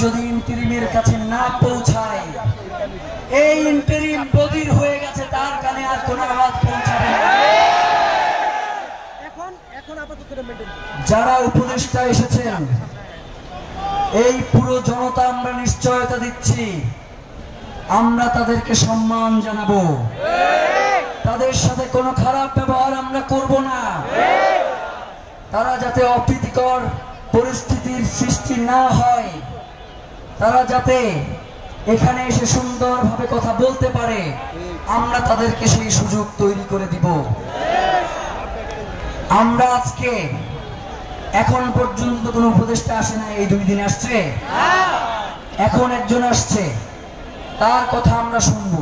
যদি ইন্টারিমের কাছে না পৌঁছায় এই ইন্টারিম বদির হয়ে গেছে তার কানে আর কোনো আওয়াজ পৌঁছাবে না। যারা উপদেষ্টা এসেছেন এই পুরো জনতা আমরা নিশ্চয়তা দিচ্ছি। আমরা তাদেরকে সম্মান জানাব। তাদের সাথে কোনো খারাপ ব্যবহার আমরা করব না। তারা যাতে অপ্রীতিকর পরিস্থিতির সৃষ্টি না হয়। তারা যাতে এখানে এসে সুন্দরভাবে কথা বলতে পারে, আমরা তাদেরকে সেই সুযোগ তৈরি করে দিব। আমরা আজকে এখন পর্যন্ত কোনো উপদেষ্টা আসে না এই দুই দিন আসছে। এখন একজন আসছে, তার কথা আমরা শুনব।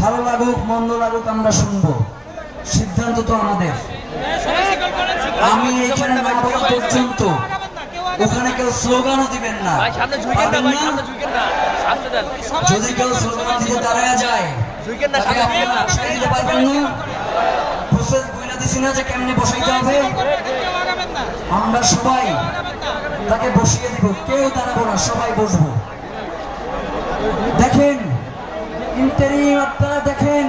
ভালো লাগুক, মন্দ লাগুক, আমরা শুনব। সিদ্ধান্ত তো আমাদের। আমি এইখানে না বলা পর্যন্ত। ওখানে কেউ স্লোগানও দিবেন না। যদি কেউ স্লোগান দিতে দাঁড়ায় যায় ঝুঁকেন না তাকে সামনে আপনারা বসাই দিতে পারবেন না। প্রসেস বইলা দিছি না যে কেমনে বসাইতে হবে। আমরা সবাই তাকে বসিয়ে দিব। কেউ দাঁড়াবো না সবাই বসবো। দেখেন আপনারা দেখেন।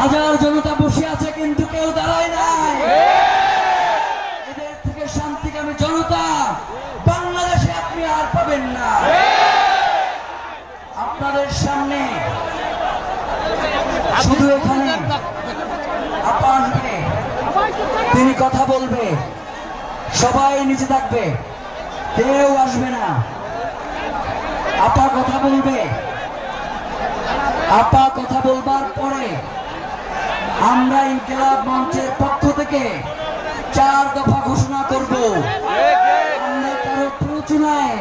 হাজার জনতা বসে আছে কিন্তু কেউ দাঁড়ায় নাই এদের থেকে শান্তিকামী জনতা বাংলাদেশে আপনি আর পাবেন না আপনাদের সামনে শুধু এখানে আপা আসবে তিনি কথা বলবে, সবাই নিচে থাকবে, কেউ আসবে না। আপা কথা বলবে। আপা কথা বলবার পরে আমরা ইনকিলাব মঞ্চের পক্ষ থেকে চার দফা ঘোষণা করব। আমরা কারও প্রচুনায়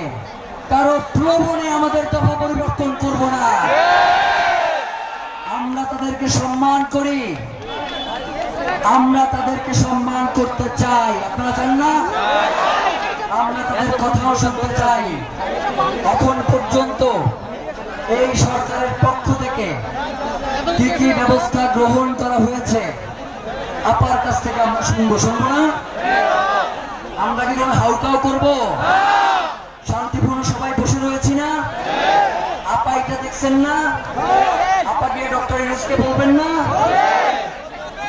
কারও প্রবণে আমাদের দফা পরিবর্তন করব না। আমরা তাদেরকে সম্মান করি। আমরা তাদেরকে সম্মান করতে চাই। আপনারা চান না? আমরা তাদের কথাও শুনতে চাই। এখন পর্যন্ত এই সরকারের পক্ষ থেকে কি কি ব্যবস্থা গ্রহণ করা হয়েছে। আপার কাছ থেকে আমরা শুনব। শুনব না? আমরা কি কোনো হাউকাও করব? শান্তিপূর্ণ সবাই বসে রয়েছি না? আপা এটা দেখছেন না? আপা গিয়ে ডক্টর ইউনুসকে বলবেন না?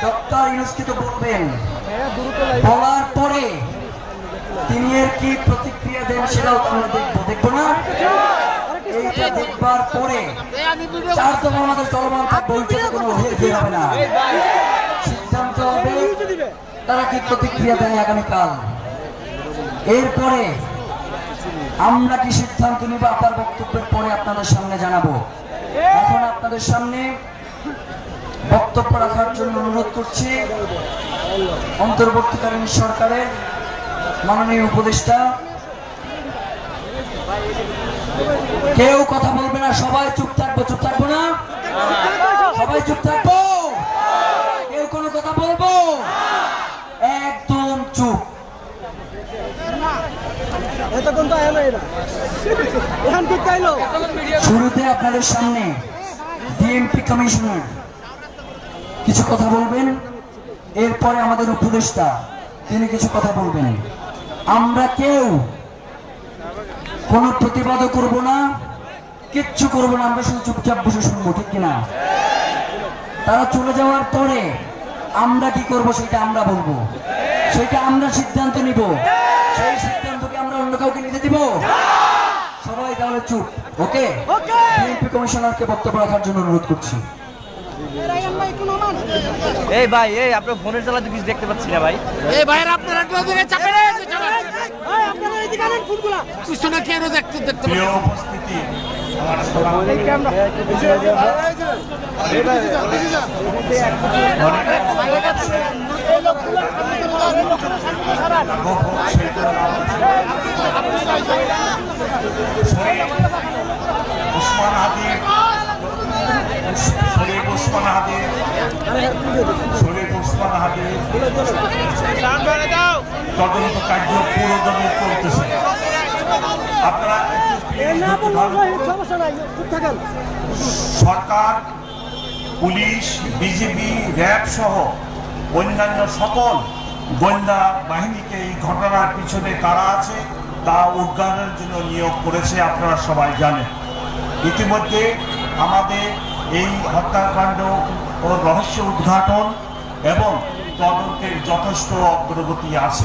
ডক্টর ইউনুসকে তো বলবেন। বলার পরে তিনি এর কি প্রতিক্রিয়া দেন সেটাও আমরা দেখব দেখব না? এইটা দেখবার পরে চার আমাদের চলমান কোনো হবে না। সিদ্ধান্ত হবে তারা কি প্রতিক্রিয়া দেয় আগামীকাল। এরপরে আমরা কি সিদ্ধান্ত নিব আপনার বক্তব্যের পরে আপনাদের সামনে জানাব। এখন আপনাদের সামনে বক্তব্য রাখার জন্য অনুরোধ করছি অন্তর্বর্তীকালীন সরকারের মাননীয় উপদেষ্টা। কেউ কথা বলবে না, সবাই চুপ থাকব চুপ থাকব না? সবাই চুপ থাকব? কেউ কোনো কথা বলব? একদম চুপ। শুরুতে আপনাদের সামনে ডিএমপি কমিশনার কিছু কথা বলবেন? এরপরে আমাদের উপদেষ্টা তিনি কিছু কথা বলবেন। আমরা কেউ কোনো প্রতিবাদও করব না কিচ্ছু করব না আমরা শুধু চুপচাপ বসে শুনব ঠিক কিনা তারা চলে যাওয়ার পরে আমরা কি করব সেটা আমরা বলব। সেটা আমরা সিদ্ধান্ত নিব। সেই সিদ্ধান্তকে আমরা অন্য কাউকে নিতে দিব? সবাই তাহলে চুপ ওকে! বিএনপি কমিশনারকে বক্তব্য রাখার জন্য অনুরোধ করছি এরাই আমরা একটু নামান এই ভাই এই আপনার ফোনের চালাতে কিছু দেখতে পাচ্ছি না ভাই। এই ভাইয়ের আপনারা পিছনে কেন দেখতে দেখতে উপস্থিতি উসমান হাদির শরীফ উসমান হাদির তদন্ত কার্য পুরোদমে চলতেছে। সরকার, পুলিশ, বিজেপি, র্যাব সহ অন্যান্য সকল গোয়েন্দা বাহিনীকে এই ঘটনার পিছনে কারা আছে, তা উদ্ঘাটনের জন্য নিয়োগ করেছে আপনারা সবাই জানেন। ইতিমধ্যে আমাদের এই হত্যাকাণ্ড ও রহস্য উদ্ঘাটন এবং তদন্তের যথেষ্ট অগ্রগতি আছে।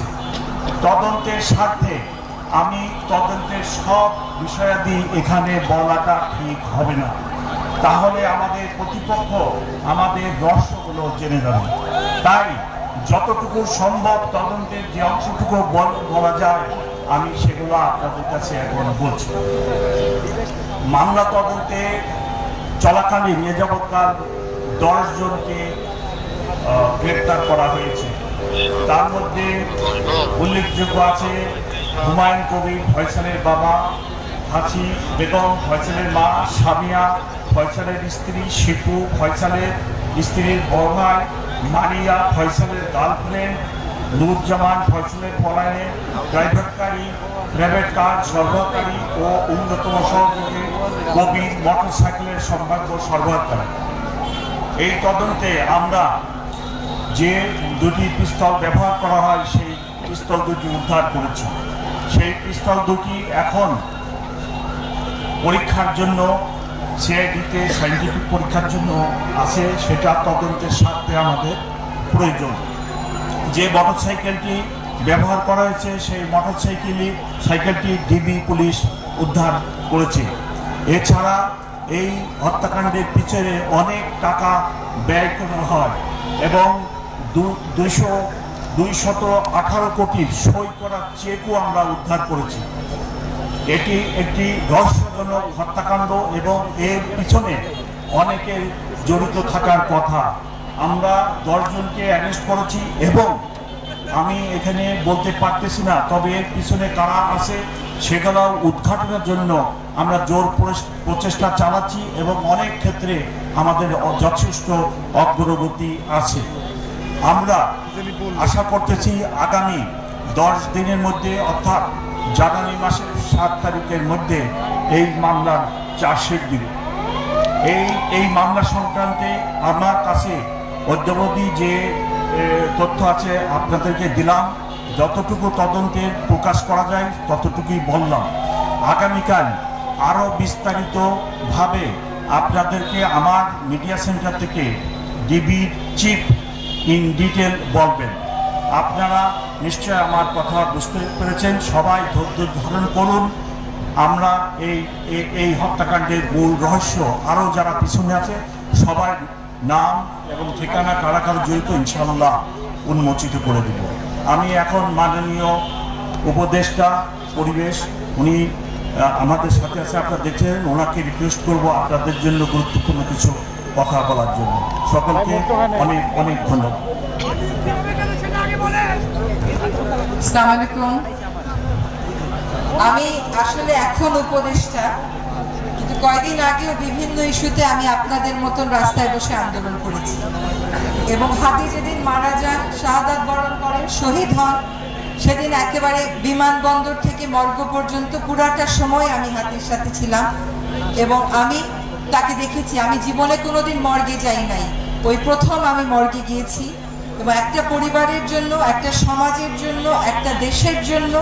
তদন্তের স্বার্থে আমি তদন্তের সব বিষয়াদি এখানে বলাটা ঠিক হবে না। তাহলে আমাদের প্রতিপক্ষ আমাদের রহস্যগুলো জেনে যাবে। তাই যতটুকু সম্ভব তদন্তের যে অংশটুকু বল- যায়, আমি সেগুলো আপনাদের কাছে এখন বলছি। মামলা তদন্তে চলাকালীন এ দশ জনকে গ্রেপ্তার করা হয়েছে। তার মধ্যে উল্লেখযোগ্য আছে হুমায়ুন কবির, ফয়সালের বাবা হাসি বেগম, ফয়সালের মা, সামিয়া, ফয়সালের স্ত্রী, শিপু, ফয়সালের স্ত্রীর বর্মায় মারিয়া ফয়সালের গার্লফ্রেন্ড নুরজামান ফয়সালের পলায়নে, ড্রাইভারকারী, প্রাইভেট কার সরবরাহকারী ও অন্যতম সহযোগী কবির মোটরসাইকেলের সম্ভাব্য সরবরাহকারী এই তদন্তে আমরা যে দুটি পিস্তল ব্যবহার করা হয়, সেই পিস্তল দুটি উদ্ধার করেছি। সেই পিস্তল দুটি এখন পরীক্ষার জন্য, সিআইডিতে সাইন্টিফিক পরীক্ষার জন্য আছে। সেটা তদন্তের স্বার্থে আমাদের প্রয়োজন। যে মোটরসাইকেলটি ব্যবহার করা হয়েছে, সেই মোটর মোটরসাইকেলই, সাইকেলটি ডিবি পুলিশ উদ্ধার করেছে। এছাড়া এই হত্যাকাণ্ডের পিছনে অনেক টাকা ব্যয় করা হয় এবং দুইশো, দুইশত আঠারো কোটির সই করা চেকও আমরা উদ্ধার করেছি। এটি একটি রহস্যজনক হত্যাকাণ্ড এবং এর পিছনে অনেকের জড়িত থাকার কথা। আমরা দশজনকে অ্যারেস্ট করেছি এবং আমি এখানে বলতে পারতেছি না, তবে এর পিছনে কারা আছে সেগুলো উদ্ঘাটনের জন্য আমরা জোর প্রচেষ্টা চালাচ্ছি এবং অনেক ক্ষেত্রে আমাদের যথেষ্ট অগ্রগতি আছে। আমরা আশা করতেছি আগামী দশ দিনের মধ্যে, অর্থাৎ জানুয়ারি মাসের সাত তারিখের মধ্যে এই মামলার চার্জশিট দিবে। এই এই মামলা সংক্রান্তে আমার কাছে অদ্যাবধি যে তথ্য আছে আপনাদেরকে দিলাম। যতটুকু তদন্তের প্রকাশ করা যায়, ততটুকুই বললাম। আগামীকাল আরও বিস্তারিতভাবে আপনাদেরকে আমার মিডিয়া সেন্টার থেকে ডিবির চিফ ইন ডিটেল বলবেন। আপনারা নিশ্চয় আমার কথা বুঝতে পেরেছেন। সবাই ধৈর্য ধারণ করুন। আমরা এই, এই- হত্যাকাণ্ডের মূল রহস্য আরও যারা পিছনে আছে, সবার নাম এবং ঠিকানা কারা জড়িত, ইনশাআল্লাহ উন্মোচিত করে দিব। আমি এখন মাননীয় উপদেষ্টা পরিবেশ, উনি আমাদের সাথে আছে, আপনারা দেখছেন, ওনাকে রিকোয়েস্ট করব আপনাদের জন্য গুরুত্বপূর্ণ কিছু কথা বলার জন্য। সকলকে অনেক অনেক ধন্যবাদ। আমি আসলে এখন উপদেষ্টা। কিন্তু কয়দিন আগেও বিভিন্ন ইস্যুতে আমি আপনাদের মতন রাস্তায় বসে আন্দোলন করেছি। এবং হাদি যেদিন মারা যান, শাহাদাত বরণ করেন, শহীদ হন, সেদিন একেবারে বিমানবন্দর থেকে মর্গ পর্যন্ত পুরাটা সময় আমি হাতির সাথে ছিলাম এবং আমি তাকে দেখেছি। আমি জীবনে কোনোদিন মর্গে যাই নাই। ওই প্রথম আমি মর্গে গিয়েছি এবং একটা পরিবারের জন্য, একটা সমাজের জন্য, একটা দেশের জন্য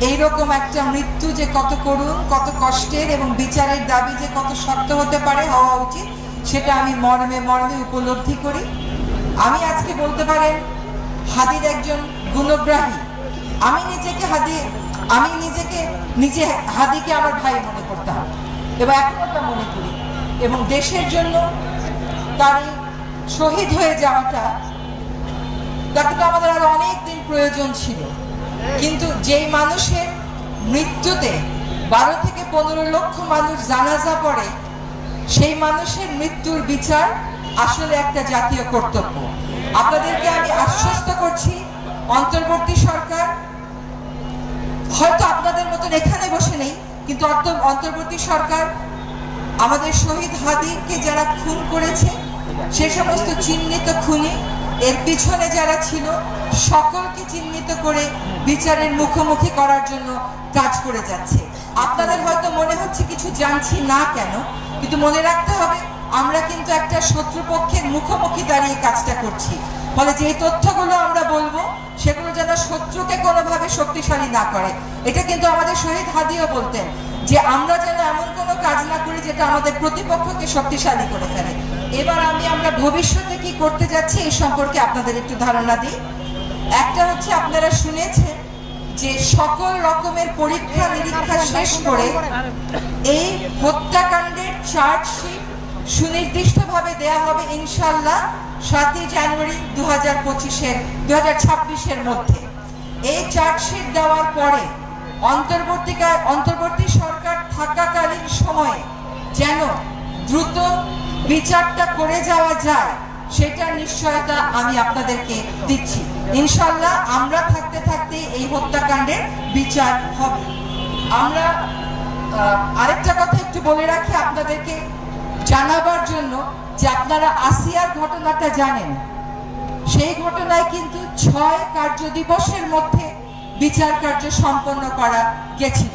এইরকম একটা মৃত্যু যে কত করুণ, কত কষ্টের এবং বিচারের দাবি যে কত শক্ত হতে পারে হওয়া উচিত, সেটা আমি মর্মে মর্মে উপলব্ধি করি। আমি আজকে বলতে পারেন, হাদির একজন গুণগ্রাহী। আমি নিজেকে হাদি, আমি নিজেকে, নিজে হাদিকে আমার ভাই মনে করতাম এবং এখনও তা মনে করি, এবং দেশের জন্য তার শহীদ হয়ে যাওয়াটা তাকে তো আমাদের আরও অনেক দিন প্রয়োজন ছিল। কিন্তু যেই মানুষের মৃত্যুতে বারো থেকে পনেরো লক্ষ মানুষ জানাজা পড়ে, সেই মানুষের মৃত্যুর বিচার আসলে একটা জাতীয় কর্তব্য। আপনাদেরকে আমি আশ্বস্ত করছি, অন্তর্বর্তী সরকার, হয়তো আপনাদের মতন এখানে বসে নেই, কিন্তু অন্তর্বর্তী সরকার, আমাদের শহীদ হাদিকে যারা খুন করেছে, সে সমস্ত চিহ্নিত খুনি এর পিছনে যারা ছিল, সকলকে চিহ্নিত করে বিচারের মুখোমুখি করার জন্য কাজ করে যাচ্ছে। আপনাদের হয়তো মনে হচ্ছে কিছু জানছি না কেন, কিন্তু মনে রাখতে হবে, আমরা কিন্তু একটা শত্রুপক্ষের মুখোমুখি দাঁড়িয়ে কাজটা করছি। ফলে যে তথ্যগুলো আমরা বলব, সেগুলো যেন শত্রুকে কোনোভাবে শক্তিশালী না করে। এটা কিন্তু আমাদের শহীদ হাদিও বলতেন যে, আমরা যেন এমন কোনো কাজ না করি যেটা আমাদের প্রতিপক্ষকে শক্তিশালী করে ফেলে। এবার আমি আমরা ভবিষ্যতে করতে যাচ্ছি এই সম্পর্কে আপনাদের একটু ধারণা দিই। একটা হচ্ছে আপনারা শুনেছেন যে সকল রকমের পরীক্ষা নিরীক্ষা শেষ করে এই হত্যাকাণ্ডের চার্জশিট সুনির্দিষ্টভাবে দেয়া হবে ইনশাল্লাহ সাতই জানুয়ারি দু হাজার পঁচিশের দু হাজার ছাব্বিশের মধ্যে। এই চার্জশিট দেওয়ার পরে অন্তর্বর্তীকাল অন্তর্বর্তী সরকার থাকাকালীন সময়ে যেন দ্রুত বিচারটা করে যাওয়া যায় সেটার নিশ্চয়তা আমি আপনাদেরকে দিচ্ছি। ইনশাল্লাহ আমরা থাকতে থাকতে এই হত্যাকাণ্ডের বিচার হবে। আমরা আরেকটা কথা একটু বলে রাখি আপনাদেরকে জানাবার জন্য যে আপনারা আসিয়ার ঘটনাটা জানেন। সেই ঘটনায় কিন্তু ছয় কার্য দিবসের মধ্যে বিচার কার্য সম্পন্ন করা গেছিল।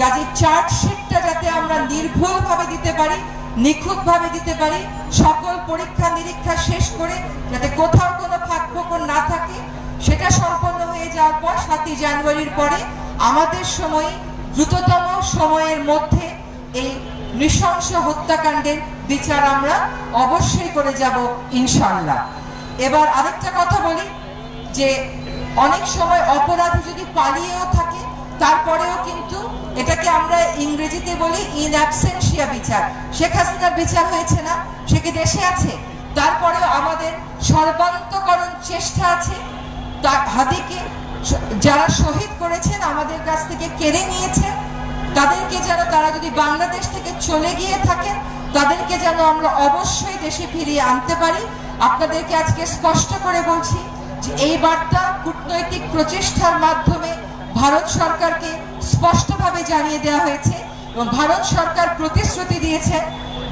কাজে চার্জশিটটা যাতে আমরা নির্ভুলভাবে দিতে পারি নিখুঁতভাবে দিতে পারি। সকল পরীক্ষা, নিরীক্ষা শেষ করে যাতে কোথাও কোনো ফাঁক ফোকর না থাকে, সেটা সম্পন্ন হয়ে যাওয়ার পর সাতই জানুয়ারির পরে আমাদের সময়, দ্রুততম সময়ের মধ্যে এই নৃশংস হত্যাকাণ্ডের বিচার আমরা অবশ্যই করে যাব ইনশাল্লাহ এবার আরেকটা কথা বলি, যে অনেক সময় অপরাধী যদি পালিয়েও থাকে, তারপরেও কিন্তু এটাকে আমরা ইংরেজিতে বলি ইন অ্যাবসেন্সিয়া বিচার। শেখ হাসিনার বিচার হয়েছে না? সে কি দেশে আছে? তারপরেও আমাদের সর্বান্তকরণ চেষ্টা আছে। হাদিকে যারা শহীদ করেছেন, আমাদের কাছ থেকে কেড়ে নিয়েছেন তাদেরকে যেন তারা যদি বাংলাদেশ থেকে চলে গিয়ে থাকেন, তাদেরকে যেন আমরা অবশ্যই দেশে ফিরিয়ে আনতে পারি। আপনাদেরকে আজকে স্পষ্ট করে বলছি যে এই বার্তা কূটনৈতিক প্রচেষ্টার মাধ্যমে ভারত সরকারকে স্পষ্টভাবে জানিয়ে দেওয়া হয়েছে। ভারত সরকার প্রতিশ্রুতি দিয়েছে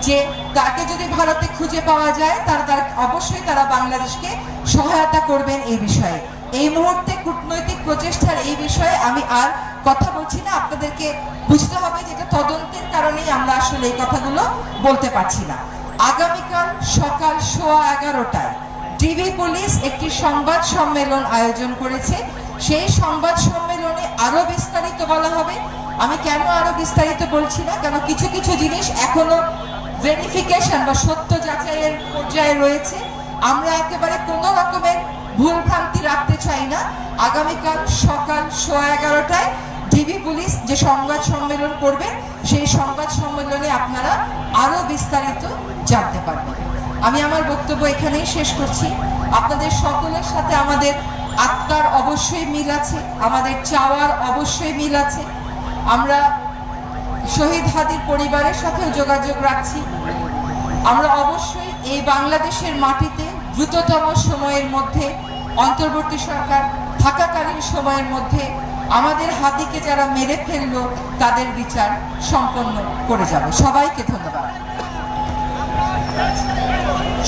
যে তাকে যদি ভারতে খুঁজে পাওয়া যায়, তারা তার অবশ্যই তারা বাংলাদেশকে সহায়তা করবেন এই বিষয়ে। এই মুহূর্তে কূটনৈতিক প্রচেষ্টার এই বিষয়ে আমি আর কথা বলছি না। আপনাদেরকে বুঝতে হবে যেটা তদন্তের কারণেই আমরা আসলে এই কথাগুলো বলতে পারছি না। আগামীকাল সকাল সোয়া এগারোটায় ডিবি পুলিশ একটি সংবাদ সম্মেলন আয়োজন করেছে। সেই সংবাদ সম্মেলনে আরও বিস্তারিত বলা হবে। আমি কেন আরও বিস্তারিত বলছি না? কেন কিছু কিছু জিনিস এখনও ভেরিফিকেশন বা সত্য যাচাইয়ের পর্যায়ে রয়েছে। আমরা একেবারে কোনো রকমের ভুল ভ্রান্তি রাখতে চাই না। আগামীকাল সকাল সোয়া এগারোটায় ডিবি পুলিশ যে সংবাদ সম্মেলন করবে, সেই সংবাদ সম্মেলনে আপনারা আরও বিস্তারিত জানতে পারবেন। আমি আমার বক্তব্য এখানেই শেষ করছি। আপনাদের সকলের সাথে আমাদের আত্মার অবশ্যই মিল আছে, আমাদের চাওয়ার অবশ্যই মিল আছে। আমরা শহীদ হাদির পরিবারের সাথেও যোগাযোগ রাখছি। আমরা অবশ্যই এই বাংলাদেশের মাটিতে দ্রুততম সময়ের মধ্যে, অন্তর্বর্তী সরকার থাকাকালীন সময়ের মধ্যে আমাদের হাতিকে যারা মেরে ফেলল, তাদের বিচার সম্পন্ন করে যাবে। সবাইকে ধন্যবাদ।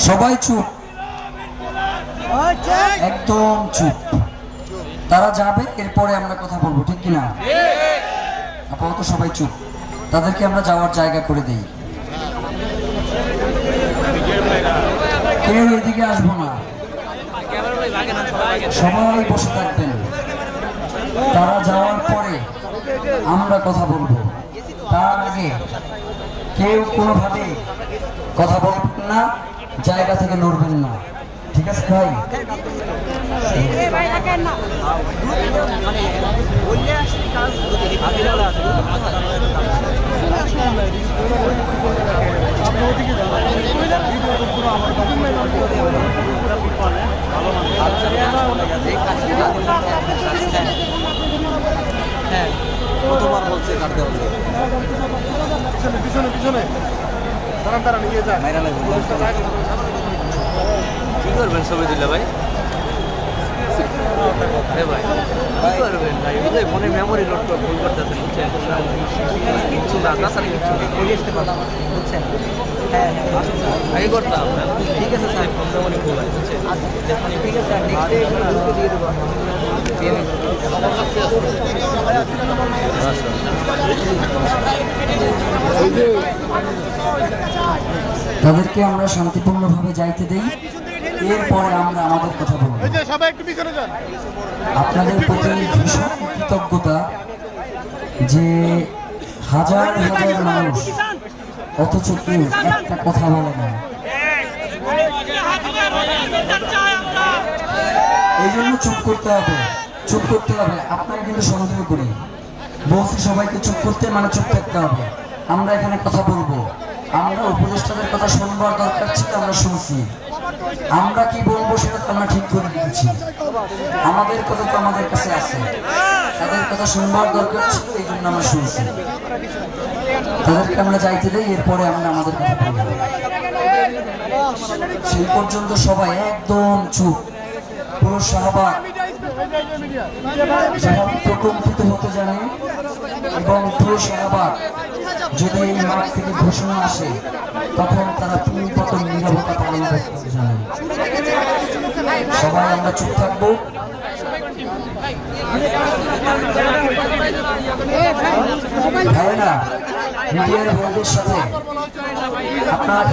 সবাই চুপ। একদম চুপ। তারা যাবে, এরপরে আমরা কথা বলব, ঠিক কিনা? আপাতত সবাই চুপ। তাদেরকে আমরা যাওয়ার জায়গা করে দেই। কেউ এদিকে আসব না। সবাই বসে থাকবেন। তারা যাওয়ার পরে আমরা কথা বলব। তার আগে কেউ কোনোভাবে কথা বলবেন না, জায়গা থেকে নড়বেন না। ভাই হ্যাঁ। কতবার বলছে কাটতে হবে পিছনে পিছনে দাঁড়ান দাঁড়ান নিয়ে লাগবে কি করবেন ছবি দিলে ভাই? ভাই কি করবেন ভাই? ওই মনে মেমোরি লোড করে ভুল করতেছেন বুঝছেন? কিচ্ছু না তাছাড়া কিচ্ছু না আসতে পারলাম বুঝছেন? হ্যাঁ আগে করতাম। ঠিক আছে স্যার। ফোন মেমোরি ভুল হয় বুঝছেন ঠিক আছে নেক্সট ডে দিয়ে দেবো তাদেরকে আমরা শান্তিপূর্ণভাবে যাইতে দেই। এরপরে আমরা আমাদের কথা বলব। আপনাদের প্রতি ভীষণ কৃতজ্ঞতা যে হাজার হাজার মানুষ অথচ কেউ একটা কথা বলে না। এই জন্য চুপ করতে হবে চুপ করতে হবে। আপনাকে কিন্তু সন্দেহ করি। বলছি সবাইকে চুপ করতে মানে চুপ থাকতে হবে। আমরা এখানে কথা বলব। আমরা উপদেষ্টাদের কথা শুনবার দরকার ছিল আমরা শুনছি। আমরা কি বলব সেটা তো আমরা ঠিক করে দিয়েছি আমাদের কথা তো আমাদের কাছে আছে। তাদের কথা শুনবার দরকার ছিল, এই জন্য আমরা শুনছি। তাদেরকে আমরা যাইতে দেই, এরপরে আমরা আমাদের কথা বলব। সেই পর্যন্ত সবাই একদম চুপ। পুরো শাহবাগ প্রকম্পিত হতে জানে এবং পুরো শাহবাগ যদি এই মাঠ থেকে ঘোষণা আসে, তখন তারা পালন করতে জানে সবাই আমরা চুপ থাকব। ভাইয়েরা মিডিয়ার বন্ধুর সাথে আপনারা